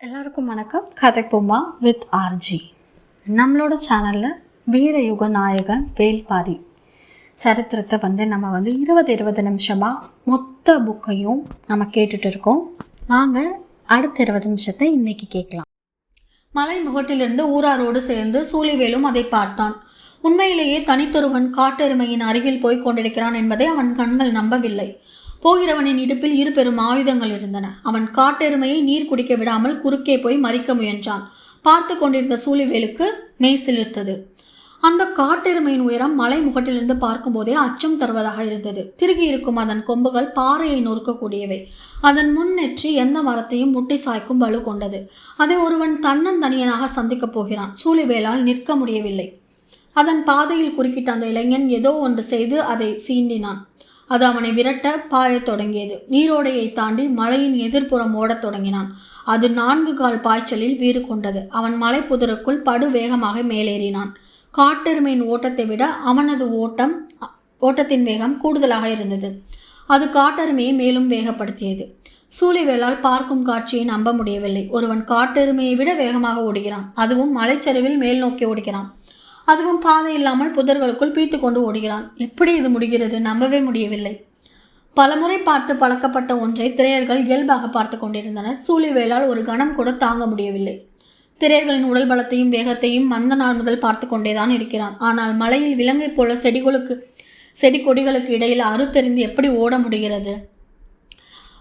எல்லாருக்கும் வணக்கம். கதை கதைப்போமா வித் ஆர்ஜி நம்மளோட சேனலில் வீரயுக நாயகன் வேல்பாரி சரித்திரத்தை வந்து நம்ம வந்து இருபது இருபது நிமிஷமாக மொத்த புக்கையும் நம்ம கேட்டுட்டு இருக்கோம். வாங்க அடுத்த இருபது நிமிஷத்தை இன்னைக்கு கேட்கலாம். மலை முகட்டிலிருந்து ஊராரோடு சேர்ந்து சூழிவேலும் அதை பார்த்தான். உண்மையிலேயே தனித்தொருவன் காட்டெருமையின் அருகில் போய் கொண்டிருக்கிறான் என்பதை அவன் கண்கள் நம்பவில்லை. போகிறவனின் இடுப்பில் இரு பெரும் ஆயுதங்கள் இருந்தன. அவன் காட்டெருமையை நீர் குடிக்க விடாமல் குறுக்கே போய் மறிக்க முயன்றான். பார்த்து கொண்டிருந்த சூழிவேலுக்கு மெய் சிலிர்த்தது. அந்த காட்டெருமையின் உயரம் மலை முகட்டிலிருந்து பார்க்கும்போதே அச்சம் தருவதாக இருந்தது. திருகி இருக்கும் அதன் கொம்புகள் பாறையை நொறுக்கக்கூடியவை. அதன் முன்னெற்றி எந்த மரத்தையும் முட்டி சாய்க்கும் வலு கொண்டது. அதை ஒருவன் தன்னந்தனியனாக சந்திக்கப் போகிறான். சூழிவேலால் நிற்க முடியவில்லை. அதன் பாதையில் குறுக்கிட்ட அந்த இளைஞன் ஏதோ ஒன்று செய்து அதை சீண்டினான். அது அவனை விரட்ட பாயத் தொடங்கியது. நீரோடையை தாண்டி மலையின் எதிர்ப்புறம் ஓடத் தொடங்கினான். அது நான்கு கால் பாய்ச்சலில் வீறு கொண்டது. அவன் மலைப்புதருக்குள் படு வேகமாக மேலேறினான். காட்டெருமையின் ஓட்டத்தை விட அவனது ஓட்டம் ஓட்டத்தின் வேகம் கூடுதலாக இருந்தது. அது காட்டெருமையை மேலும் வேகப்படுத்தியது. சூழிவேலால் பார்க்கும் காட்சியை நம்ப முடியவில்லை. ஒருவன் காட்டெருமையை விட வேகமாக ஓடுகிறான். அதுவும் மலைச்சரிவில் மேல் நோக்கி ஓடுகிறான். அதுவும் பாதை இல்லாமல் புதர்களுக்குள் பீத்து கொண்டு ஓடுகிறான். எப்படி இது முடிகிறது? நம்பவே முடியவில்லை. பலமுறை பார்த்து பழக்கப்பட்ட ஒன்றை திரையர்கள் இயல்பாக பார்த்து கொண்டிருந்தனர். சூழிவேலால் ஒரு கணம் கூட தாங்க முடியவில்லை. திரையர்களின் உடல் பலத்தையும் வேகத்தையும் மந்த நாள் முதல் பார்த்து கொண்டேதான் இருக்கிறான். ஆனால் மலையில் விலங்கை போல செடிகளுக்கு செடி கொடிகளுக்கு இடையில் அறுத்தெறிந்து எப்படி ஓட முடிகிறது?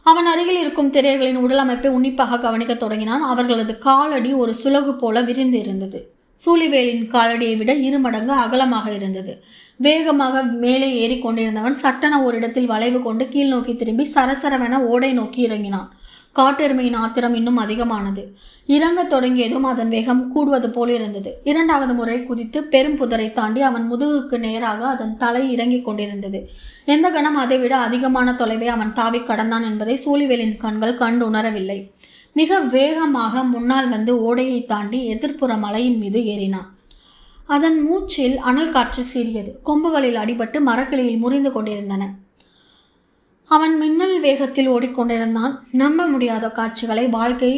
அவன் அருகில் இருக்கும் திரையர்களின் உடல் அமைப்பை உன்னிப்பாக கவனிக்கத் தொடங்கினான். அவர்களது காலடி ஒரு சுலகு போல விரிந்து இருந்தது. சூழிவேலின் காலடியை விட இரு மடங்கு அகலமாக இருந்தது. வேகமாக மேலே ஏறி கொண்டிருந்தவன் ஓரிடத்தில் ஒரு இடத்தில் வளைவு கொண்டு கீழ் நோக்கி திரும்பி சரசரவென ஓடை நோக்கி இறங்கினான். காட்டெருமையின் ஆத்திரம் இன்னும் அதிகமானது. இறங்கத் தொடங்கியதும் அதன் வேகம் கூடுவது போல் இருந்தது. இரண்டாவது முறை குதித்து பெரும் புதரை தாண்டி அவன் முதுகுக்கு நேராக அதன் தலை இறங்கிக் கொண்டிருந்தது. எந்த கணம் அதைவிட அதிகமான தொலைவை அவன் தாவி கடந்தான் என்பதை சூழிவேலின் கண்கள் கண்டு உணரவில்லை. மிக வேகமாக முன்னால் வந்து ஓடையை தாண்டி எதிர்ப்புற மலையின் மீது ஏறினான். அதன் மூச்சில் அனல் காற்று சீறியது. கொம்புகளில் அடிபட்டு மரக்கிளையில் முறிந்து கொண்டிருந்தன. அவன் மின்னல் வேகத்தில் ஓடிக்கொண்டிருந்தான். நம்ப முடியாத காட்சிகளை வாழ்க்கை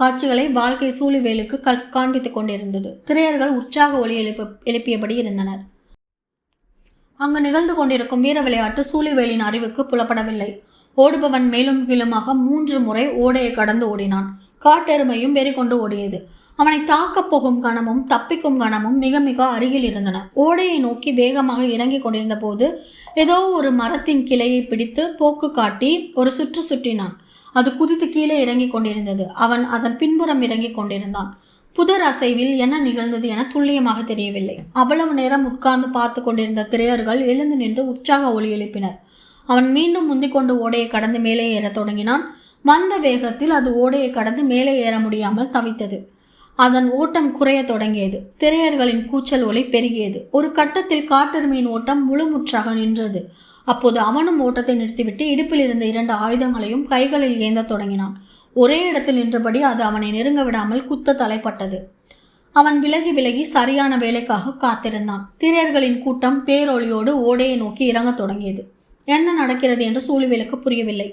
காட்சிகளை வாழ்க்கை சூழிவேலுக்கு கல் காண்பித்துக் கொண்டிருந்தது. திரையர்கள் உற்சாக ஒளி எழுப்ப எழுப்பியபடி இருந்தனர். அங்கு நிகழ்ந்து கொண்டிருக்கும் வீர விளையாட்டு சூழிவேலின் அறிவுக்கு புலப்படவில்லை. ஓடுபவன் மேலும் கீழுமாக மூன்று முறை ஓடையை கடந்து ஓடினான். காட்டெருமையும் வெறிக்கொண்டு ஓடியது. அவனை தாக்கப் போகும் கணமும் தப்பிக்கும் கணமும் மிக மிக அருகில் இருந்தன. ஓடையை நோக்கி வேகமாக இறங்கிக் கொண்டிருந்த போது ஏதோ ஒரு மரத்தின் கிளையை பிடித்து போக்கு காட்டி ஒரு சுற்று சுற்றினான். அது குதித்து கீழே இறங்கிக் கொண்டிருந்தது. அவன் அதன் பின்புறம் இறங்கிக் கொண்டிருந்தான். புதர் அசைவில் என்ன நிகழ்ந்தது என துல்லியமாக தெரியவில்லை. அவ்வளவு நேரம் உட்கார்ந்து பார்த்து கொண்டிருந்த திரையர்கள் எழுந்து நின்று உற்சாக ஒளி எழுப்பினர். அவன் மீண்டும் முந்திக்கொண்டு ஓடையை கடந்து மேலே ஏறத் தொடங்கினான். வந்த வேகத்தில் அது ஓடையை கடந்து மேலே ஏற முடியாமல் தவித்தது. அதன் ஓட்டம் குறைய தொடங்கியது. திரையர்களின் கூச்சல் ஒலி பெருகியது. ஒரு கட்டத்தில் காட்டெருமையின் ஓட்டம் முழுமுற்றாக நின்றது. அப்போது அவனும் ஓட்டத்தை நிறுத்திவிட்டு இடுப்பில் இருந்த இரண்டு ஆயுதங்களையும் கைகளில் ஏந்த தொடங்கினான். ஒரே இடத்தில் நின்றபடி அது அவனை நெருங்க விடாமல் குத்த தலைப்பட்டது. அவன் விலகி விலகி சரியான வேலைக்காக காத்திருந்தான். திரையர்களின் கூட்டம் பேரொலியோடு ஓடையை நோக்கி இறங்கத் தொடங்கியது. என்ன நடக்கிறது என்று சூழிவேலுக்கு புரியவில்லை.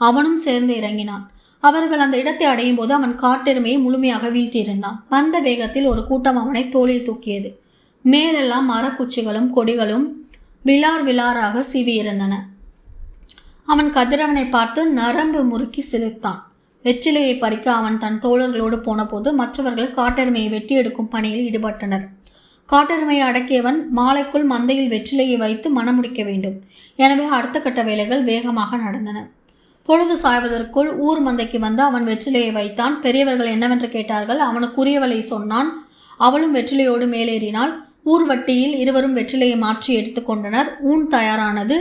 அவனும் சேர்ந்து இறங்கினான். அவர்கள் அந்த இடத்தை அடையும் போது அவன் காட்டெருமையை முழுமையாக வீழ்த்தியிருந்தான் வந்த வேகத்தில் ஒரு கூட்டம் அவனை தோளில் தூக்கியது. மேலெல்லாம் மரக்குச்சிகளும் கொடிகளும் விலார் விலாராக சீவியிருந்தன. அவன் கதிரவனை பார்த்து நரம்பு முறுக்கி சிரித்தான். வெற்றிலையை பறிக்க அவன் தன் தோழர்களோடு போனபோது மற்றவர்கள் காட்டெருமையை வெட்டி எடுக்கும் பணியில் ஈடுபட்டனர். காட்டெருமையை அடக்கியவன் மாலைக்குள் மந்தையில் வெற்றிலையை வைத்து மணமுடிக்க வேண்டும். எனவே அடுத்த கட்ட வேலைகள் வேகமாக நடந்தன. பொழுது சாய்வதற்குள் ஊர் மந்தைக்கு வந்து அவன் வெற்றிலையை வைத்தான். பெரியவர்கள் என்னவென்று கேட்டார்கள்? அவனுக்குரியவளை சொன்னான். அவளும் வெற்றிலையோடு மேலேறினாள். ஊர்வட்டியில் இருவரும் வெற்றிலையை மாற்றி எடுத்துக்கொண்டனர் ஊன் தயாரானது.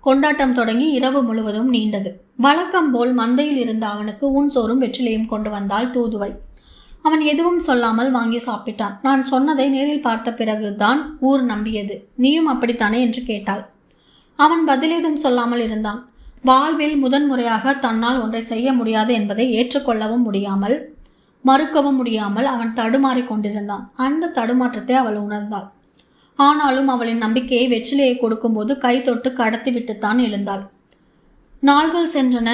கொண்டாட்டம் தொடங்கி இரவு முழுவதும் நீண்டது. வழக்கம் போல் மந்தையில் இருந்த அவனுக்கு ஊன் சோறும் வெற்றிலையும் கொண்டு வந்தாள் தூதுவை அவன் எதுவும் சொல்லாமல் வாங்கி சாப்பிட்டான். நான் சொன்னதை நேரில் பார்த்த பிறகுதான் ஊர் நம்பியது. நீயும் அப்படித்தானே? என்று கேட்டாள். அவன் பதிலேதும் சொல்லாமல் இருந்தான். வாழ்வில் முதன்முறையாக தன்னால் ஒன்றை செய்ய முடியாது என்பதை ஏற்றுக்கொள்ளவும் முடியாமல் மறுக்கவும் முடியாமல் அவன் தடுமாறிக் கொண்டிருந்தான். அந்த தடுமாற்றத்தை அவள் உணர்ந்தாள். ஆனாலும் அவளின் நம்பிக்கையை வெற்றிலையை கொடுக்கும்போது கை தொட்டு கடத்தி விட்டுத்தான் எழுந்தாள். நாள்கள் சென்றன.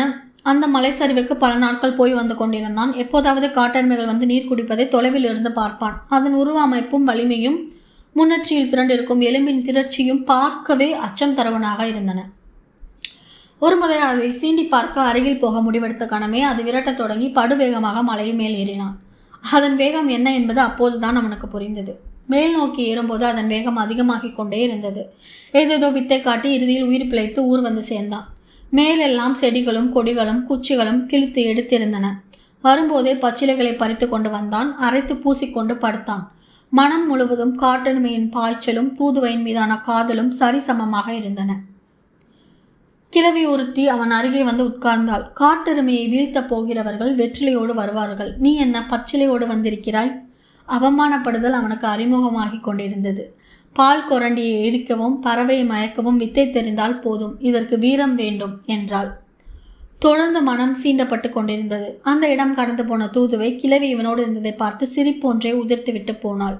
அந்த மலை சரிவுக்கு பல நாட்கள் போய் வந்து கொண்டிருந்தான். எப்போதாவது காட்டெருமைகள் வந்து நீர் குடிப்பதை தொலைவில் இருந்து பார்ப்பான். அதன் உருவ அமைப்பும் வலிமையும் முன்னற்றியில் திரண்டிருக்கும் எலும்பின் திரட்சியும் பார்க்கவே அச்சம் தருவனாக இருந்தன. ஒரு முறை அதை சீண்டி பார்க்க அருகில் போக முடிவெடுத்த கணமே அது விரட்டத் தொடங்கி படுவேகமாக மலை மேல் ஏறினான். அதன் வேகம் என்ன என்பது அப்போதுதான் அவனுக்கு புரிந்தது. மேல் நோக்கி ஏறும்போது அதன் வேகம் அதிகமாகிக் கொண்டே இருந்தது. ஏதேதோ வித்தை காட்டி இறுதியில் உயிர் பிழைத்து ஊர் வந்து சேர்ந்தான். மேலெல்லாம் செடிகளும் கொடிகளும் குச்சிகளும் கிழித்து எடுத்திருந்தன. வரும்போதே பச்சிலைகளை பறித்து கொண்டு வந்தான். அரைத்து பூசிக்கொண்டு படுத்தான். மனம் முழுவதும் காட்டெருமையின் பாய்ச்சலும் தூதுவையின் மீதான காதலும் சரிசமமாக இருந்தன. கிழவி ஒருத்தி அவன் அருகே வந்து உட்கார்ந்தாள். காட்டெருமையை வீழ்த்தப் போகிறவர்கள் வெற்றிலையோடு வருவார்கள். நீ என்ன பச்சிலையோடு வந்திருக்கிறாய்? அவமானப்படுதல் அவனுக்கு அறிமுகமாகிக் கொண்டிருந்தது. பால் கொரண்டியை இடிக்கவும் பறவையை மயக்கவும் வித்தை தெரிந்தால் போதும். இதற்கு வீரம் வேண்டும் என்றாள். தொடர்ந்து மனம் சீண்டப்பட்டு கொண்டிருந்தது. அந்த இடம் கடந்து போன தூதுவை கிழவி இவனோடு இருந்ததை பார்த்து சிரிப்பொன்றை உதிர்த்துவிட்டு போனாள்.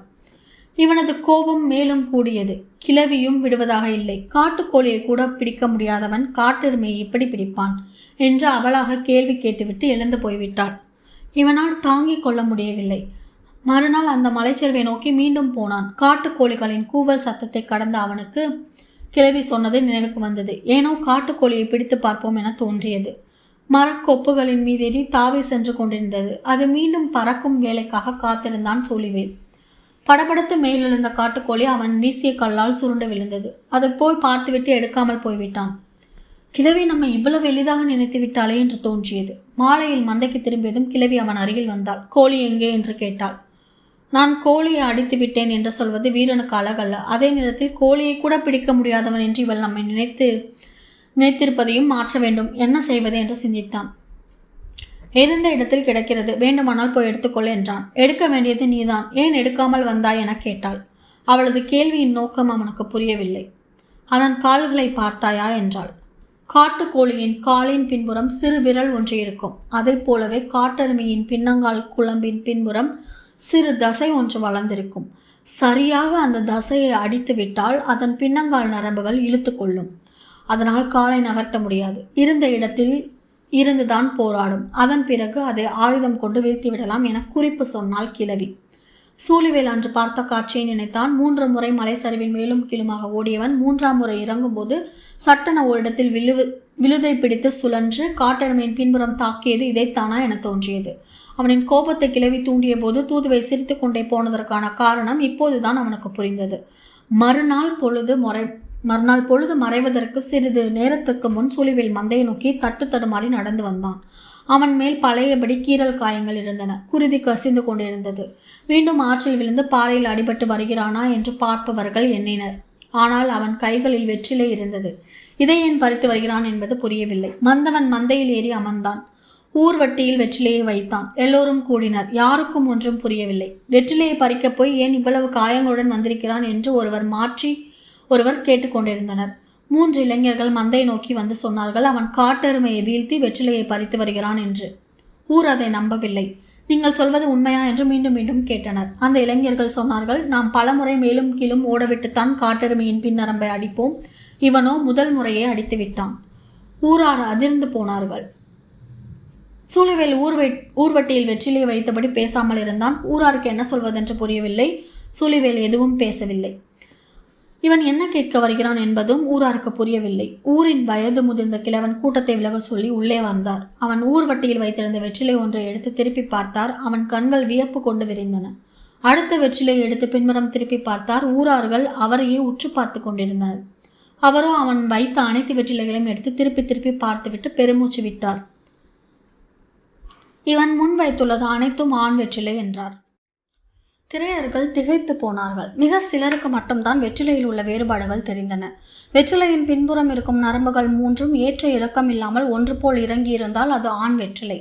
இவனது கோபம் மேலும் கூடியது. கிழவியும் விடுவதாக இல்லை. காட்டுக்கோழியை கூட பிடிக்க முடியாதவன் காட்டெருமையை எப்படி பிடிப்பான் என்று அவளாக கேள்வி கேட்டுவிட்டு எழுந்து போய்விட்டாள். இவனால் தாங்கிக் கொள்ள முடியவில்லை. மறுநாள் அந்த மலைச்செல்வை நோக்கி மீண்டும் போனான். காட்டுக்கோழிகளின் கூவல் சத்தத்தை கடந்த அவனுக்கு கிழவி சொன்னது நினைவுக்கு வந்தது. ஏனோ காட்டுக்கோழியை பிடித்து பார்ப்போம் என தோன்றியது. மரக்கொப்புகளின் மீதேறி தாவி சென்று கொண்டிருந்தது. அது மீண்டும் பறக்கும் வேலைக்காக காத்திருந்தான் சூழிவேல் படபடத்து மேலெழுந்த காட்டுக்கோழி அவன் வீசிய கல்லால் சுருண்டு விழுந்தது. அதை போய் பார்த்துவிட்டு எடுக்காமல் போய்விட்டான். கிழவி நம்மை இவ்வளவு எளிதாக நினைத்து விட்டாளே என்று தோன்றியது. மாலையில் மந்தைக்கு திரும்பியதும் கிழவி அவன் அருகில் வந்தாள். கோழி எங்கே என்று கேட்டாள். நான் கோழியை அடித்து விட்டேன் என்று சொல்வது வீரனுக்கு அழகல்ல. அதே நேரத்தில் கோழியை கூட பிடிக்க முடியாதவன் என்று இவள் நம்மை நினைத்து நினைத்திருப்பதையும் மாற்ற வேண்டும். என்ன செய்வது என்று சிந்தித்தான். இருந்த இடத்தில் கிடக்கிறது. வேண்டுமானால் போய் எடுத்துக்கொள் என்றான். எடுக்க வேண்டியது நீதான். ஏன் எடுக்காமல் வந்தாய் என கேட்டாள். அவளது கேள்வியின் நோக்கம் அவனுக்கு புரியவில்லை. அதன் கால்களை பார்த்தாயா என்றாள். காட்டுக்கோழியின் காலின் பின்புறம் சிறு விரல் ஒன்று இருக்கும். அதைப் போலவே காட்டெருமையின் பின்னங்கால் குழம்பின் பின்புறம் சிறு தசை ஒன்று வளர்ந்திருக்கும். சரியாக அந்த தசையை அடித்து விட்டால் அதன் பின்னங்கால் நரம்புகள் இழுத்து கொள்ளும். அதனால் காலை நகர்த்த முடியாது. இருந்த இடத்தில் இருந்துதான் போராடும். அதன் பிறகு அதை ஆயுதம் கொண்டு வீழ்த்தி விடலாம் என குறிப்பு சொன்னால் கிளவி சூழிவேல் அன்று பார்த்த காட்சியை நினைத்தான் மூன்று முறை மலை சரிவின் மேலும் கீழுமாக ஓடியவன் மூன்றாம் முறை இறங்கும்போது சட்டென ஓரிடத்தில் விழு விழுதை பிடித்து சுழன்று காட்டெருமையின் பின்புறம் தாக்கியது இதைத்தானா என தோன்றியது. அவனின் கோபத்தை கிளவி தூண்டிய போது தூதுவை சிரித்து கொண்டே போனதற்கான காரணம் இப்போதுதான் அவனுக்கு புரிந்தது. மறுநாள் பொழுது முறை மறுநாள் பொழுது மறைவதற்கு சிறிது நேரத்துக்கு முன் சுழிவில் மந்தையை நோக்கி தட்டு தடுமாறி நடந்து வந்தான். அவன் மேல் பழையபடி கீறல் காயங்கள் இருந்தன. குருதி கசிந்து கொண்டிருந்தது. மீண்டும் ஆற்றில் விழுந்து பாறையில் அடிபட்டு வருகிறானா என்று பார்ப்பவர்கள் எண்ணினர். ஆனால் அவன் கைகளில் வெற்றிலை இருந்தது. இதை ஏன் பறித்து வருகிறான் என்பது புரியவில்லை. மந்தவன் மந்தையில் ஏறி அமர்ந்தான். ஊர்வட்டியில் வெற்றிலையை வைத்தான். எல்லோரும் கூடினர். யாருக்கும் ஒன்றும் புரியவில்லை. வெற்றிலையை பறிக்கப் போய் ஏன் இவ்வளவு காயங்களுடன் வந்திருக்கிறான் என்று ஒருவர் மாற்றி ஒருவர் கேட்டுக்கொண்டிருந்தனர். மூன்று இளைஞர்கள் மந்தை நோக்கி வந்து சொன்னார்கள் அவன் காட்டெருமையை வீழ்த்தி வெற்றிலையை பறித்து வருகிறான் என்று. ஊர் அதை நம்பவில்லை. நீங்கள் சொல்வது உண்மையா? என்று மீண்டும் மீண்டும் கேட்டனர். அந்த இளைஞர்கள் சொன்னார்கள் நாம் பலமுறை மேலும் கீழும் ஓடவிட்டுத்தான் காட்டெருமையின் பின்னரம்பை அடிப்போம். இவனோ முதல் முறையே அடித்து விட்டான். ஊரார் அதிர்ந்து போனார்கள். சூழவேல் ஊர்வை ஊர்வட்டியில் வெற்றிலை வைத்தபடி பேசாமல் இருந்தான். ஊராருக்கு என்ன சொல்வதென்று புரியவில்லை. சூழிவேல் எதுவும் பேசவில்லை. இவன் என்ன கேட்க வருகிறான் என்பதும் ஊராருக்கு புரியவில்லை. ஊரின் வயது முதிர்ந்த கிழவன் கூட்டத்தை விலக சொல்லி உள்ளே வந்தார். அவன் ஊர்வட்டியில் வைத்திருந்த வெற்றிலை ஒன்றை எடுத்து திருப்பி பார்த்தார். அவன் கண்கள் வியப்பு கொண்டு விரிந்தன. அடுத்த வெற்றிலை எடுத்து பின்புறம் திருப்பி பார்த்தார். ஊரார்கள் அவரையே உற்று பார்த்து கொண்டிருந்தனர். அவரோ அவன் வைத்த அனைத்து வெற்றிலைகளையும் எடுத்து திருப்பி திருப்பி பார்த்துவிட்டு பெருமூச்சு விட்டார். இவன் முன் வைத்துள்ளது அனைத்தும் ஆண் வெற்றிலை என்றார். திரையர்கள் திகைத்து போனார்கள். மிக சிலருக்கு மட்டும்தான் வெற்றிலையில் உள்ள வேறுபாடுகள் தெரிந்தன. வெற்றிலையின் பின்புறம் இருக்கும் நரம்புகள் மூன்றும் ஏற்ற இறக்கம் இல்லாமல் ஒன்று போல் இறங்கியிருந்தால் அது ஆண் வெற்றிலை.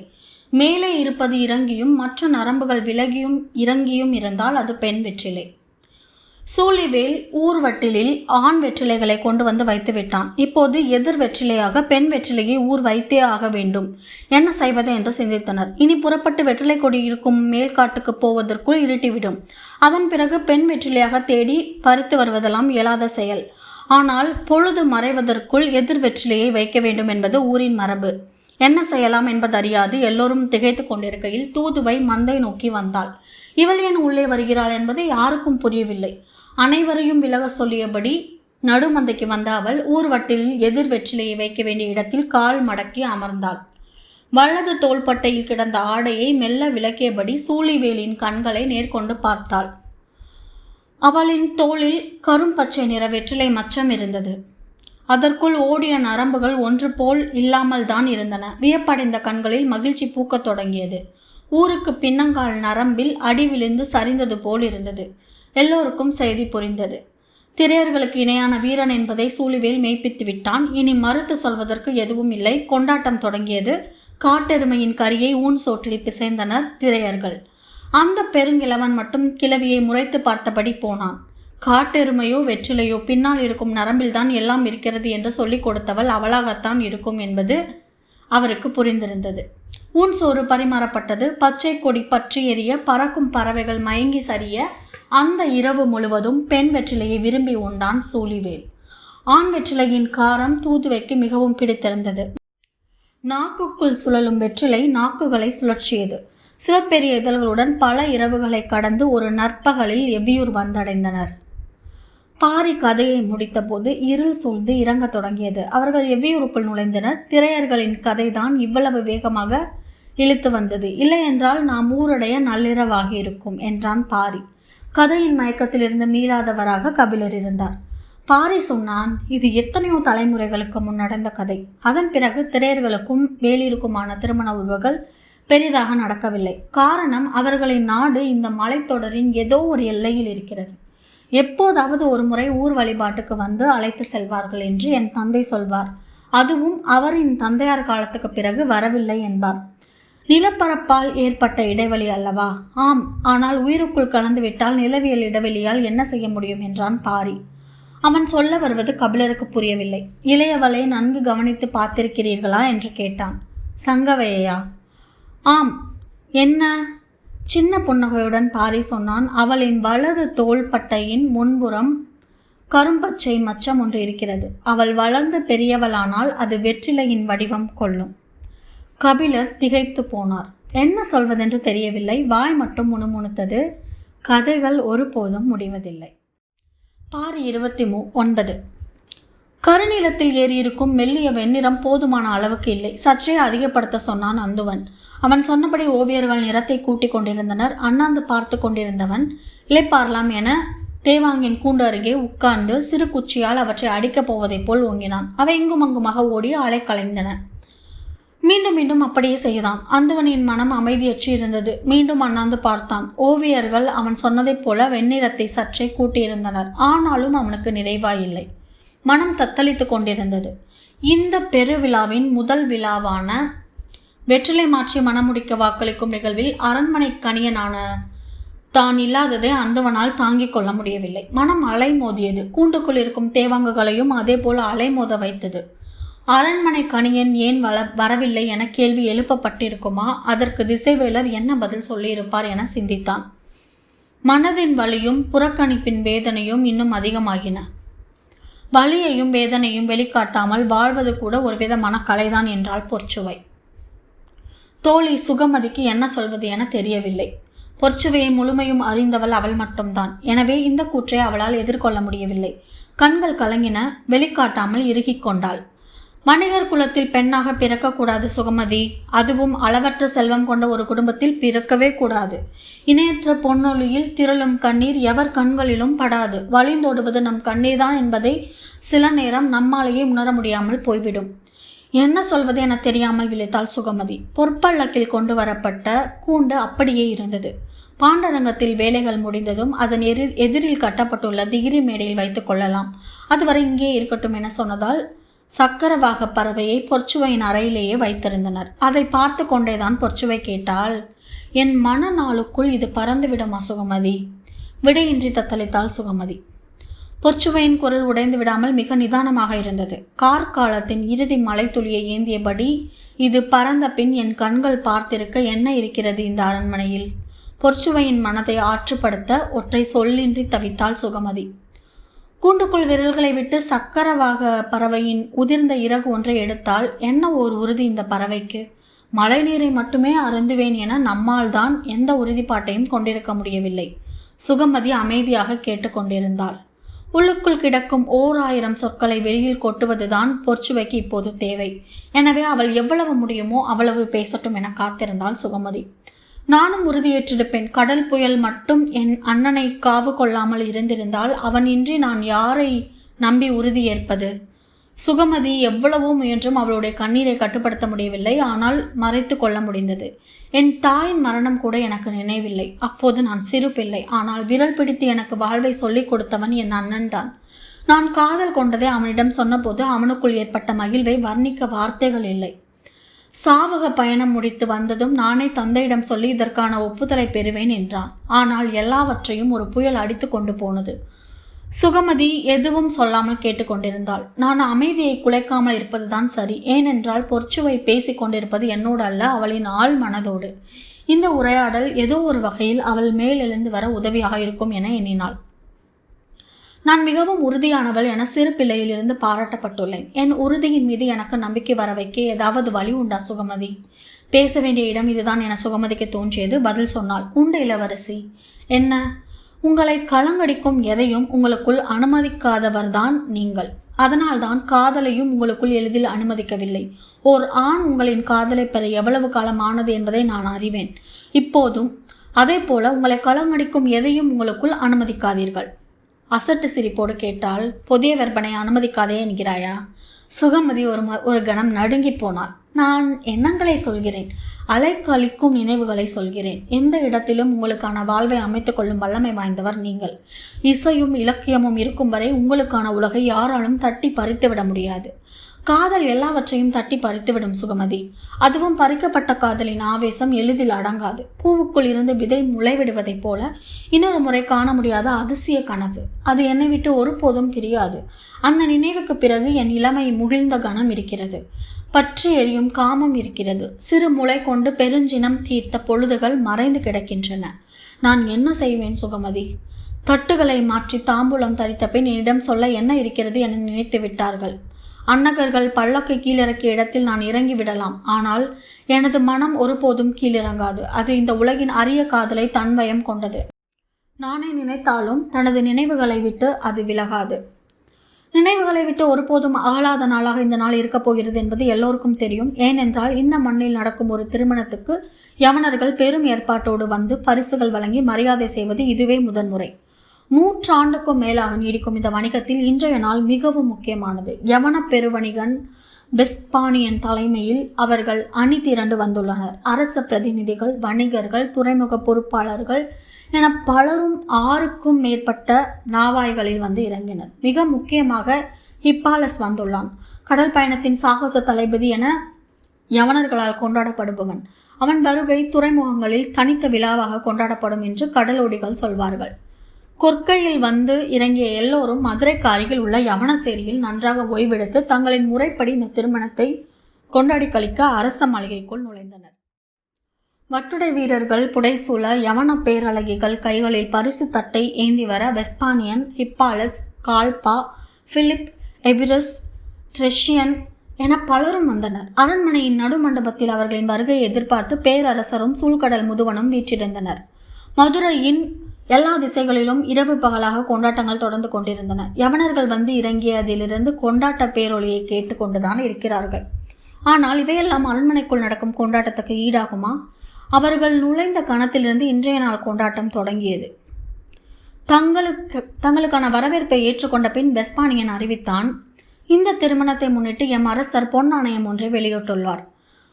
மேலே இருப்பது இறங்கியும் மற்ற நரம்புகள் விலகியும் இறங்கியும் இருந்தால் அது பெண் வெற்றிலை. சூழிவேல் ஊர் வட்டிலில் ஆண் வெற்றிலைகளை கொண்டு வந்து வைத்து விட்டான். இப்போது எதிர் வெற்றிலையாக பெண் வெற்றிலையை ஊர் வைத்தே ஆக வேண்டும் என்ன செய்வது என்று சிந்தித்தனர். இனி புறப்பட்டு வெற்றிலை கொடி இருக்கும் மேல்காட்டுக்கு போவதற்குள் இருட்டிவிடும். அதன் பிறகு பெண் வெற்றிலையாக தேடி பறித்து வருவதெல்லாம் இயலாத செயல். ஆனால் பொழுது மறைவதற்குள் எதிர் வெற்றிலையை வைக்க வேண்டும் என்பது ஊரின் மரபு. என்ன செய்யலாம் என்பதறியாது எல்லோரும் திகைத்து கொண்டிருக்கையில் தூதுவை மந்தை நோக்கி வந்தாள். இவள் ஏன் உள்ளே வருகிறாள் என்பது யாருக்கும் புரியவில்லை. அனைவரையும் விலக சொல்லியபடி நடுமந்தைக்கு வந்த அவள் ஊர்வட்டில் எதிர் வெற்றிலையை வைக்க வேண்டிய இடத்தில் கால் மடக்கி அமர்ந்தாள். வலது தோள்பட்டையில் கிடந்த ஆடையை மெல்ல விலக்கியபடி சூழிவேலின் கண்களை நேர்கொண்டு பார்த்தாள். அவளின் தோளில் கரும்பச்சை நிற வெற்றிலை மச்சம் இருந்தது. அதற்குள் ஓடிய நரம்புகள் ஒன்று போல் இல்லாமல் தான் இருந்தன. வியப்படைந்த கண்களில் மகிழ்ச்சி பூக்கத் தொடங்கியது. ஊருக்கு பின்னங்கால் நரம்பில் அடி விழுந்து சரிந்தது போல் இருந்தது. எல்லோருக்கும் செய்தி புரிந்தது. திரையர்களுக்கு இணையான வீரன் என்பதை சூழிவேல் மெய்ப்பித்து விட்டான் இனி மறுத்து சொல்வதற்கு எதுவும் இல்லை. கொண்டாட்டம் தொடங்கியது. காட்டெருமையின் கரியை ஊன் சோற்றில் பிசைந்தனர் திரையர்கள். அந்த பெருங்கிழவன் மட்டும் கிழவியை முறைத்து பார்த்தபடி போனான். காட்டெருமையோ வெற்றிலையோ பின்னால் இருக்கும் நரம்பில்தான் எல்லாம் இருக்கிறது என்று சொல்லிக் கொடுத்தவள் அவளாகத்தான் இருக்கும் என்பது அவருக்கு புரிந்திருந்தது. ஊன் சோறு பரிமாறப்பட்டது. பச்சை கொடி பற்றி எரிய பறக்கும் பறவைகள் மயங்கி சரிய அந்த இரவு முழுவதும் பெண் வெற்றிலையை விரும்பி உண்டான் சூழிவேல் ஆண் வெற்றிலையின் காரம் தூதுவைக்கு மிகவும் பிடித்திருந்தது. நாக்குக்குள் சுழலும் வெற்றிலை நாக்குகளை சுழற்சியது சிவப்பெரிய இதழ்களுடன் பல இரவுகளை கடந்து ஒரு நற்பகலில் எவ்வியூர் வந்தடைந்தனர். பாரி கதையை முடித்தபோது இருள் சூழ்ந்து இறங்கத் தொடங்கியது. அவர்கள் எவ்வியூருக்குள் நுழைந்தனர். திரையர்களின் கதைதான் இவ்வளவு வேகமாக இழுத்து வந்தது. இல்லையென்றால் நாம் ஊரடைய நள்ளிரவாகி இருக்கும் என்றான் பாரி. கதையின் மயக்கத்திலிருந்து மீளாதவராக கபிலர் இருந்தார். பாரி சொன்னான் இது எத்தனையோ தலைமுறைகளுக்கு முன் நடந்த கதை. அதன் பிறகு திரையர்களுக்கும் வேலிருக்குமான திருமண உறவுகள் பெரிதாக நடக்கவில்லை. காரணம் அவர்களின் நாடு இந்த மலைத்தொடரின் ஏதோ ஒரு எல்லையில் இருக்கிறது. எப்போதாவது ஒரு முறை ஊர் வழிபாட்டுக்கு வந்து அழைத்து செல்வார்கள் என்று என் தந்தை சொல்வார். அதுவும் அவரின் தந்தையார் காலத்துக்கு பிறகு வரவில்லை என்பார். நிலப்பரப்பால் ஏற்பட்ட இடைவெளி அல்லவா? ஆம் ஆனால் உயிருக்குள் கலந்துவிட்டால் நிலவியல் இடைவெளியால் என்ன செய்ய முடியும் என்றான் பாரி. அவன் சொல்ல வருவது கபிலருக்கு புரியவில்லை. இளையவளை நன்கு கவனித்து பார்த்திருக்கிறீர்களா? என்று கேட்டான். சங்கவையா ஆம். என்ன? சின்ன புன்னகையுடன் பாரி சொன்னான். அவளின் வலது தோள்பட்டையின் முன்புறம் கரும்பச்சை மச்சம் ஒன்று இருக்கிறது. அவள் வளர்ந்து பெரியவளானால் அது வெற்றிலையின் வடிவம் கொள்ளும். கபிலர் திகைத்து போனார். என்ன சொல்வதென்று தெரியவில்லை. வாய் மட்டும் முணுமுணுத்தது. கதைகள் ஒருபோதும் முடிவதில்லை. பாரி இருபத்தி மூ ஒன்பது. கருநீலத்தில் ஏறியிருக்கும் மெல்லிய வெண்ணிறம் போதுமான அளவுக்கு இல்லை. சற்றே அதிகப்படுத்த சொன்னான் அந்துவன். அவன் சொன்னபடி ஓவியர்கள் நிறத்தை கூட்டிக் கொண்டிருந்தனர். அண்ணாந்து பார்த்து கொண்டிருந்தவன் இளைப்பாரலாம் என தேவாங்கின் கூண்டு அருகே உட்கார்ந்து சிறு குச்சியால் அவற்றை அடிக்கப் போவதைப் போல் ஓங்கினான். அவை இங்கும் அங்குமாக ஓடி அலை கலைந்தன. மீண்டும் மீண்டும் அப்படியே செய்தான். அந்தவனின் மனம் அமைதியற்று இருந்தது. மீண்டும் அண்ணாந்து பார்த்தான். ஓவியர்கள் அவன் சொன்னதைப் போல வெண்ணிறத்தை சற்றே கூட்டியிருந்தனர். ஆனாலும் அவனுக்கு நிறைவாயில்லை. மனம் தத்தளித்து கொண்டிருந்தது. இந்த பெருவிழாவின் முதல் விழாவான வெற்றிலை மாற்றி மணமுடிக்க வாக்களிக்கும் நிகழ்வில் அரண்மனை கணியனான தான் இல்லாததை அந்தவனால் தாங்கிக் கொள்ள முடியவில்லை. மனம் அலைமோதியது. கூண்டுக்குள் இருக்கும் தேவாங்குகளையும் அதே போல் அலைமோத வைத்தது. அரண்மனை கணியன் ஏன் வள வரவில்லை என கேள்வி எழுப்பப்பட்டிருக்குமா? அதற்கு திசைவேலர் என்ன பதில் சொல்லியிருப்பார் என சிந்தித்தான். மனதின் வலியும் புறக்கணிப்பின் வேதனையும் இன்னும் அதிகமாகின. வலியையும் வேதனையும் வெளிக்காட்டாமல் வாழ்வது கூட ஒருவித மனக்கலைதான் என்றால் பொற்சுவை. தோழி சுகமதிக்கு என்ன சொல்வது என தெரியவில்லை. பொற்சுவையை முழுமையும் அறிந்தவள் அவள் மட்டும்தான். எனவே இந்த கூற்றை அவளால் எதிர்கொள்ள முடியவில்லை. கண்கள் கலங்கின வெளிக்காட்டாமல் இறுகிக் கொண்டாள். வணிகர் குலத்தில் பெண்ணாக பிறக்கக்கூடாது சுகமதி. அதுவும் அளவற்ற செல்வம் கொண்ட ஒரு குடும்பத்தில் பிறக்கவே கூடாது. இணையற்ற பொன்னொழியில் திரளும் கண்ணீர் எவர் கண்களிலும் படாது. வழிந்தோடுவது நம் கண்ணீர் தான் என்பதை சில நேரம் நம்மாலேயே உணர முடியாமல் போய்விடும். என்ன சொல்வது என தெரியாமல் விழித்தாள் சுகமதி. பொற்பள்ளக்கில் கொண்டு வரப்பட்ட கூண்டு அப்படியே இருந்தது. பாண்டரங்கத்தில் வேலைகள் முடிந்ததும் அதன் எதிர் எதிரில் கட்டப்பட்டுள்ள திகிரி மேடையில் வைத்துக் கொள்ளலாம். அதுவரை இங்கே இருக்கட்டும் என சொன்னதால் சக்கரவாக பறவையை பொற்சுவையின் அறையிலேயே வைத்திருந்தனர். அதை பார்த்து கொண்டேதான் பொற்சுவை கேட்டால் என் மன நாளுக்குள் இது பறந்துவிடுமா சுகமதி விடையின்றி தத்தளித்தாள் சுகமதி. பொற்சுவையின் குரல் உடைந்து விடாமல் மிக நிதானமாக இருந்தது. கார்காலத்தின் இறுதி மலைத்துளியை ஏந்தியபடி இது பறந்த பின் என் கண்கள் பார்த்திருக்க என்ன இருக்கிறது இந்த அரண்மனையில்? பொற்சுவையின் மனதை ஆற்றுப்படுத்த ஒற்றை சொல்லின்றி தவித்தாள் சுகமதி. கூண்டுக்குள் விரல்களை விட்டு சக்கரவாக பறவையின் உதிர்ந்த இறகு ஒன்றை எடுத்தால் என்ன ஓர் உறுதி இந்த பறவைக்கு? மழை நீரை மட்டுமே அருந்துவேன் என நம்மால் தான் எந்த உறுதிப்பாட்டையும் கொண்டிருக்க முடியவில்லை. சுகமதி அமைதியாக கேட்டுக்கொண்டிருந்தாள் உள்ளுக்குள் கிடக்கும் ஓர் ஆயிரம் சொற்களை வெளியில் கொட்டுவதுதான் பொற்சுவைக்கு இப்போது தேவை. எனவே அவள் எவ்வளவு முடியுமோ அவ்வளவு பேசட்டும் என காத்திருந்தாள் சுகமதி. நானும் உறுதியேற்றிருப்பேன். கடல் புயல் மட்டும் என் அண்ணனை காவு கொள்ளாமல் இருந்திருந்தால் அவன் இன்றி நான் யாரை நம்பி உறுதியேற்பது சுகமதி எவ்வளவோ முயன்றும் அவளுடைய கண்ணீரை கட்டுப்படுத்த முடியவில்லை. ஆனால் மறைத்து கொள்ள முடிந்தது. என் தாயின் மரணம் கூட எனக்கு நினைவில்லை. அப்போது நான் சிறு பிள்ளை. ஆனால் விரல் பிடித்து எனக்கு வாழ்வை சொல்லிக் கொடுத்தவன் என் அண்ணன் தான். நான் காதல் கொண்டதை அவனிடம் சொன்னபோது அவனுக்குள் ஏற்பட்ட மகிழ்வை வர்ணிக்க வார்த்தைகள் இல்லை. சாவக பயணம் முடித்து வந்ததும் நானே தந்தையிடம் சொல்லி இதற்கான ஒப்புதலை பெறுவேன் என்றான். ஆனால் எல்லாவற்றையும் ஒரு புயல் அடித்து கொண்டு போனது. சுகமதி எதுவும் சொல்லாமல் கேட்டுக்கொண்டிருந்தாள் நான் அமைதியை குலைக்காமல் இருப்பதுதான் சரி. ஏனென்றால் பொற்சுவை பேசிக் கொண்டிருப்பது என்னோடு அல்ல அவளின் ஆள் மனதோடு. இந்த உரையாடல் ஏதோ ஒரு வகையில் அவள் மேல் எழுந்து வர உதவியாக இருக்கும் என எண்ணினாள். நான் மிகவும் உறுதியானவள் என சிறு பிள்ளையிலிருந்து பாராட்டப்பட்டுள்ளேன். என் உறுதியின் மீது எனக்கு நம்பிக்கை வர வைக்க ஏதாவது வழி உண்டா சுகமதி? பேச வேண்டிய இடம் இதுதான் என சுகமதிக்கு தோன்றியது. பதில் சொன்னாள் உண்டு இளவரசி. என்ன? உங்களை களங்கடிக்கும் எதையும் உங்களுக்குள் அனுமதிக்காதவர்தான் நீங்கள். அதனால்தான் காதலையும் உங்களுக்குள் எளிதில் அனுமதிக்கவில்லை. ஓர் ஆண் உங்களின் காதலை பெற எவ்வளவு காலம் ஆனது என்பதை நான் அறிவேன். இப்போதும் அதே போல உங்களை களங்கடிக்கும் எதையும் உங்களுக்குள் அனுமதிக்காதீர்கள். அசட்டு சிரிப்போடு கேட்டால் புதிய விற்பனை அனுமதிக்காதே என்கிறாயா? சுகமதி ஒரு ம ஒரு கணம் நடுங்கி போனாள். நான் எண்ணங்களை சொல்கிறேன் அலைக்கழிக்கும் நினைவுகளை சொல்கிறேன். எந்த இடத்திலும் உங்களுக்கான வாழ்வை அமைத்துக் கொள்ளும் வல்லமை வாய்ந்தவர் நீங்கள். இசையும் இலக்கியமும் இருக்கும் வரை உங்களுக்கான உலகை யாராலும் தட்டி பறித்துவிட முடியாது. காதல் எல்லாவற்றையும் தட்டி பறித்துவிடும் சுகமதி. அதுவும் பறிக்கப்பட்ட காதலின் ஆவேசம் எளிதில் அடங்காது. பூவுக்குள் இருந்து விதை முளைவிடுவதைப் போல இன்னொரு முறை காண முடியாத அதிசய கனவு. அது என்னை விட்டு ஒருபோதும் பிரியாது. அந்த நினைவுக்கு பிறகு என் இளமை முகிழ்ந்த கணம் இருக்கிறது. பற்றி எரியும் காமம் இருக்கிறது. சிறு முளை கொண்டு பெருஞ்சினம் தீர்த்த பொழுதுகள் மறைந்து கிடக்கின்றன. நான் என்ன செய்வேன் சுகமதி? தட்டுகளை மாற்றி தாம்பூலம் தரித்த பின் என்னிடம் சொல்ல என்ன இருக்கிறது என நினைத்து விட்டார்கள். அன்னகர்கள் பல்லக்கு கீழிறக்கிய இடத்தில் நான் இறங்கி விடலாம். ஆனால் எனது மனம் ஒருபோதும் கீழிறங்காது. அது இந்த உலகின் அரிய காதலை தன்வயம் கொண்டது. நானே நினைத்தாலும் தனது நினைவுகளை விட்டு அது விலகாது. நினைவுகளை விட்டு ஒருபோதும் அகலாத நாளாக இந்த நாள் இருக்கப் போகிறது என்பது எல்லோருக்கும் தெரியும். ஏனென்றால் இந்த மண்ணில் நடக்கும் ஒரு திருமணத்துக்கு யவனர்கள் பெரும் ஏற்பாட்டோடு வந்து பரிசுகள் வழங்கி மரியாதை செய்வது இதுவே முதன்முறை. நூற்றாண்டுக்கும் மேலாக நீடிக்கும் இந்த வணிகத்தில் இன்றைய நாள் மிகவும் முக்கியமானது. யவன பெருவணிகன் பெஸ்பானியன் தலைமையில் அவர்கள் அணி திரண்டு வந்துள்ளனர். அரச பிரதிநிதிகள் வணிகர்கள் துறைமுக பொறுப்பாளர்கள் என பலரும் ஆறுக்கும் மேற்பட்ட நாவாய்களில் வந்து இறங்கினர். மிக முக்கியமாக ஹிப்பாலஸ் வந்துள்ளான். கடல் பயணத்தின் சாகச தளபதி என யவனர்களால் கொண்டாடப்படுபவன். அவன் வருகை துறைமுகங்களில் தனித்த விழாவாக கொண்டாடப்படும் என்று கடலோடிகள் சொல்வார்கள். கொற்கையில் வந்து இறங்கிய எல்லோரும் மதுரைக்கு அருகில் உள்ள யவனசேரியில் நன்றாக ஓய்வெடுத்து தங்களின் முறைப்படி இந்த திருமணத்தை கொண்டாடி கழிக்க அரச மாளிகைக்குள் நுழைந்தனர். வட்டுடை வீரர்கள் புடைசூழ யவன பேரழகிகள் கைகளில் பரிசு தட்டை ஏந்தி வர Vespasian Hippalus Galba Philip Epirus Thracian என பலரும் வந்தனர். அரண்மனையின் நடுமண்டபத்தில் அவர்களின் வருகையை எதிர்பார்த்து பேரரசரும் சூழ்கடல் முதுவனும் வீற்றிருந்தனர். மதுரையின் எல்லா திசைகளிலும் இரவு பகலாக கொண்டாட்டங்கள் தொடர்ந்து கொண்டிருந்தன. யவனர்கள் வந்து இறங்கியதிலிருந்து கொண்டாட்ட பேரொழியை கேட்டுக்கொண்டுதான் இருக்கிறார்கள். ஆனால் இவையெல்லாம் அரண்மனைக்குள் நடக்கும் கொண்டாட்டத்துக்கு ஈடாகுமா? அவர்கள் நுழைந்த கணத்திலிருந்து இன்றைய நாள் கொண்டாட்டம் தொடங்கியது. தங்களுக்கு தங்களுக்கான வரவேற்பை ஏற்றுக்கொண்ட பின் வெஸ்பானியன் அறிவித்தான் இந்த திருமணத்தை முன்னிட்டு எம் அரசர் பொன்னாணயம் ஒன்றை வெளியிட்டுள்ளார்.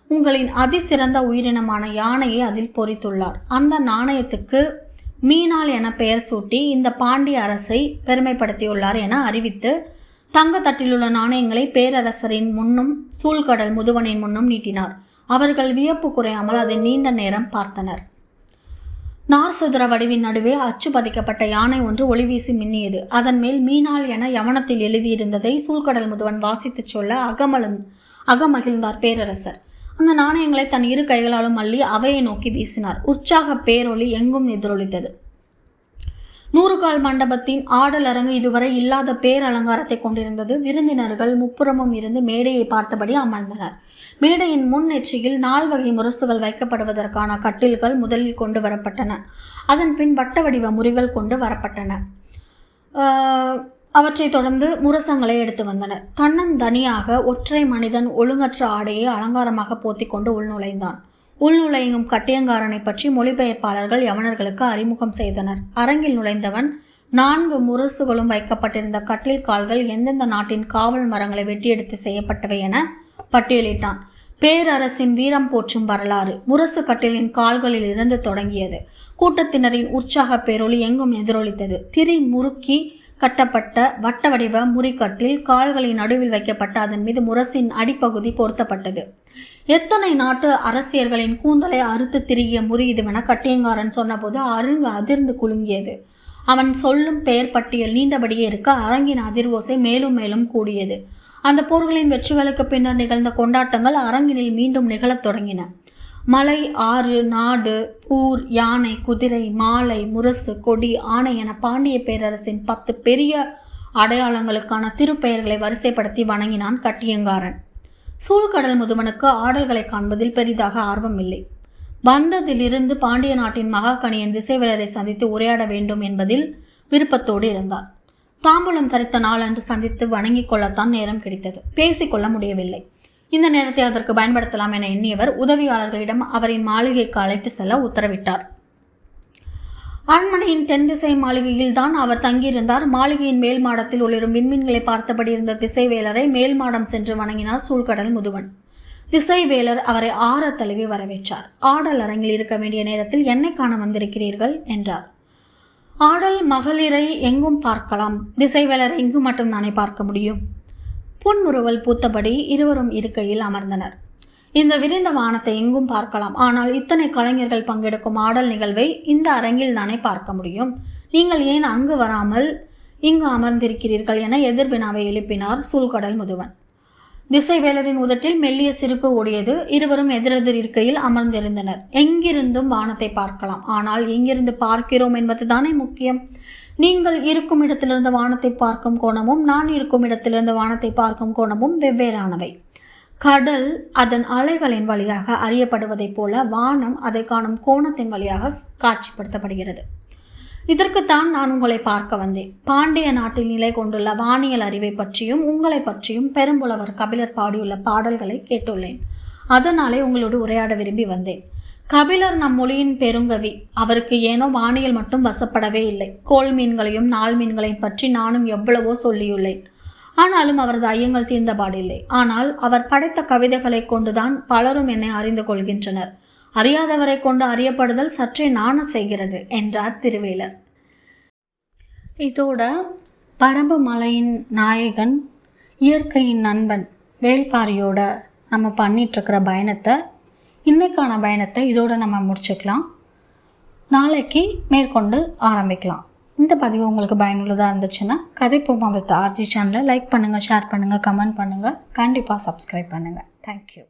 உங்களின் அதிசிறந்த உயிரினமான யானையை அதில் பொறித்துள்ளார். அந்த நாணயத்துக்கு மீனாள் என பெயர் சூட்டி இந்த பாண்டிய அரசை பெருமைப்படுத்தியுள்ளார் என அறிவித்து தங்க தட்டிலுள்ள நாணயங்களை பேரரசரின் முன்னும் சூழ்கடல் முதுவனின் முன்னும் நீட்டினார். அவர்கள் வியப்பு குறையாமல் அதை நீண்ட நேரம் பார்த்தனர். நார்சுதர வடிவின் நடுவே அச்சு பதிக்கப்பட்ட யானை ஒன்று ஒளிவீசி மின்னியது. அதன் மேல் மீனாள் என யவனத்தில் எழுதியிருந்ததை சூழ்கடல் முதுவன் வாசித்துச் சொல்ல அகமலும் அகமகிழ்ந்தார் பேரரசர். அந்த நாணயங்களை தன் இரு கைகளாலும் அள்ளி அவையை நோக்கி வீசினார். உற்சாக பேரொளி எங்கும் எதிரொலித்தது. நூறுகால் மண்டபத்தின் ஆடல் அரங்கு இதுவரை இல்லாத பேரலங்காரத்தை கொண்டிருந்தது. விருந்தினர்கள் முப்புறமும் இருந்து மேடையை பார்த்தபடி அமர்ந்தனர். மேடையின் முன் நெற்றியில் நால்வகை முரசுகள் வைக்கப்படுவதற்கான கட்டில்கள் முதலில் கொண்டு வரப்பட்டன. அதன் பின் வட்ட வடிவ முறிகள் கொண்டு வரப்பட்டன. அவற்றைத் தொடர்ந்து முரசங்களை எடுத்து வந்தனர். தன்னந்தனியாக ஒற்றை மனிதன் ஒழுங்கற்ற ஆடையை அலங்காரமாக போத்திக்கொண்டு உள்நுழைந்தான். உள்நுழையும் கட்டியங்காரனை பற்றி மொழிபெயர்ப்பாளர்கள் யவனர்களுக்கு அறிமுகம் செய்தனர். அரங்கில் நுழைந்தவன் நான்கு முரசுகளும் வைக்கப்பட்டிருந்த கட்டில் கால்கள் எந்தெந்த நாட்டின் காவல் மரங்களை வெட்டியெடுத்து செய்யப்பட்டவை என பட்டியலிட்டான். பேரரசின் வீரம் போற்றும் வரலாறு முரசு கட்டிலின் கால்களில் இருந்து தொடங்கியது. கூட்டத்தினரின் உற்சாக பேரொளி எங்கும் எதிரொலித்தது. திரி முறுக்கி கட்டப்பட்ட வட்ட வடிவ முறிக்கட்டில் கால்களின் நடுவில் வைக்கப்பட்ட அதன் மீது முரசின் அடிப்பகுதி பொருத்தப்பட்டது. எத்தனை நாட்டு அரசியர்களின் கூந்தலை அறுத்து திரிகிய முறி இதுவென கட்டியங்காரன் சொன்னபோது அருங்கு அதிர்ந்து குலுங்கியது. அவன் சொல்லும் பெயர் பட்டியல் நீண்டபடியே இருக்க அரங்கின் அதிர்வோசை மேலும் மேலும் கூடியது. அந்த போர்களின் வெற்றிகளுக்கு பின்னர் நிகழ்ந்த கொண்டாட்டங்கள் அரங்கினில் மீண்டும் நிகழத் தொடங்கின. மலை ஆறு நாடு ஊர் யானை குதிரை மாலை முரசு கொடி ஆணை என பாண்டிய பேரரசின் பத்து பெரிய அடையாளங்களுக்கான திருப்பெயர்களை வரிசைப்படுத்தி வணங்கினான் கட்டியங்காரன். சூழ்கடல் முதுமனுக்கு ஆடல்களை காண்பதில் பெரிதாக ஆர்வம் இல்லை. வந்ததிலிருந்து பாண்டிய நாட்டின் மகாகணியின் திசைவேலரை சந்தித்து உரையாட வேண்டும் என்பதில் விருப்பத்தோடு இருந்தார் தாம்பூலம் தரித்த நாளன்று சந்தித்து வணங்கிக் கொள்ளத்தான் நேரம் கிடைத்தது. பேசிக்கொள்ள முடியவில்லை. இந்த நேரத்தை அதற்கு பயன்படுத்தலாம் என எண்ணியவர் உதவியாளர்களிடம் அவரின் மாளிகைக்கு அழைத்து செல்ல உத்தரவிட்டார். அரண்மனையின் தென் திசை மாளிகையில் தான் அவர் தங்கியிருந்தார். மாளிகையின் மேல் மாடத்தில் ஒளிரும் விண்மீன்களை பார்த்தபடி இருந்த திசைவேலரை மேல் மாடம் சென்று வணங்கினார் சூழ்கடல் முதுவன். திசைவேலர் அவரை ஆற தழுவி வரவேற்றார். ஆடல் அரங்கில் இருக்க வேண்டிய நேரத்தில் என்னை காண வந்திருக்கிறீர்கள்? என்றார். ஆடல் மகளிரை எங்கும் பார்க்கலாம். திசைவேலரை இங்கு மட்டும் நானே பார்க்க முடியும்? புன்முறுவல் பூத்தபடி இருவரும் இருக்கையில் அமர்ந்தனர். இந்த விரிந்த வானத்தை எங்கும் பார்க்கலாம். ஆனால் இத்தனை கலைஞர்கள் பங்கெடுக்கும் ஆடல் நிகழ்வை இந்த அரங்கில் தானே பார்க்க முடியும்? நீங்கள் ஏன் அங்கு வராமல் இங்கு அமர்ந்திருக்கிறீர்கள் என எதிர்வினாவை எழுப்பினார் சூழ்கடல் முதுவன். திசைவேலரின் உதட்டில் மெல்லிய சிரிப்பு ஓடியது இருவரும் எதிரெதிர் இருக்கையில் அமர்ந்திருந்தனர். எங்கிருந்தும் வானத்தை பார்க்கலாம். ஆனால் எங்கிருந்து பார்க்கிறோம் என்பது தானே முக்கியம். நீங்கள் இருக்கும் இடத்திலிருந்து வானத்தை பார்க்கும் கோணமும் நான் இருக்கும் இடத்திலிருந்து வானத்தை பார்க்கும் கோணமும் வெவ்வேறானவை. கடல் அதன் அலைகளின் வழியாக அறியப்படுவதைப் போல வானம் அதை காணும் கோணத்தின் வழியாக காட்சிப்படுத்தப்படுகிறது. இதற்குத்தான் நான் உங்களை பார்க்க வந்தேன். பாண்டிய நாட்டில் நிலை கொண்டுள்ள வானியல் அறிவை பற்றியும் உங்களை பற்றியும் பெரும்புலவர் கபிலர் பாடியுள்ள பாடல்களை கேட்டுள்ளேன். அதனாலே உங்களோடு உரையாட விரும்பி வந்தேன். கபிலர் நம் மொழியின் பெருங்கவி. அவருக்கு ஏனோ வானியல் மட்டும் வசப்படவே இல்லை. கோள் மீன்களையும் நாள் மீன்களையும் பற்றி நானும் எவ்வளவோ சொல்லியுள்ளேன். ஆனாலும் அவரது ஐயங்கள் தீர்ந்தபாடில்லை. ஆனால் அவர் படைத்த கவிதைகளை கொண்டுதான் பலரும் என்னை அறிந்து கொள்கின்றனர். அறியாதவரை கொண்டு அறியப்படுதல் சற்றே நாணம் செய்கிறது என்றார் திருவேலர். இதோட பரம்பு மலையின் நாயகன் இயற்கையின் நண்பன் வேள்பாரியோட நம்ம பண்ணிகிட்ருக்கிற பயணத்தை இன்னைக்கான பயணத்தை இதோடு நம்ம முடிச்சுக்கலாம். நாளைக்கு மேற்கொண்டு ஆரம்பிக்கலாம். இந்த பதிவு உங்களுக்கு பயனுள்ளதாக இருந்துச்சுன்னா கதை பூமா வித் ஆர்ஜி சேனலை லைக் பண்ணுங்கள் ஷேர் பண்ணுங்கள் கமெண்ட் பண்ணுங்கள் கண்டிப்பாக சப்ஸ்கிரைப் பண்ணுங்கள் தேங்க்யூ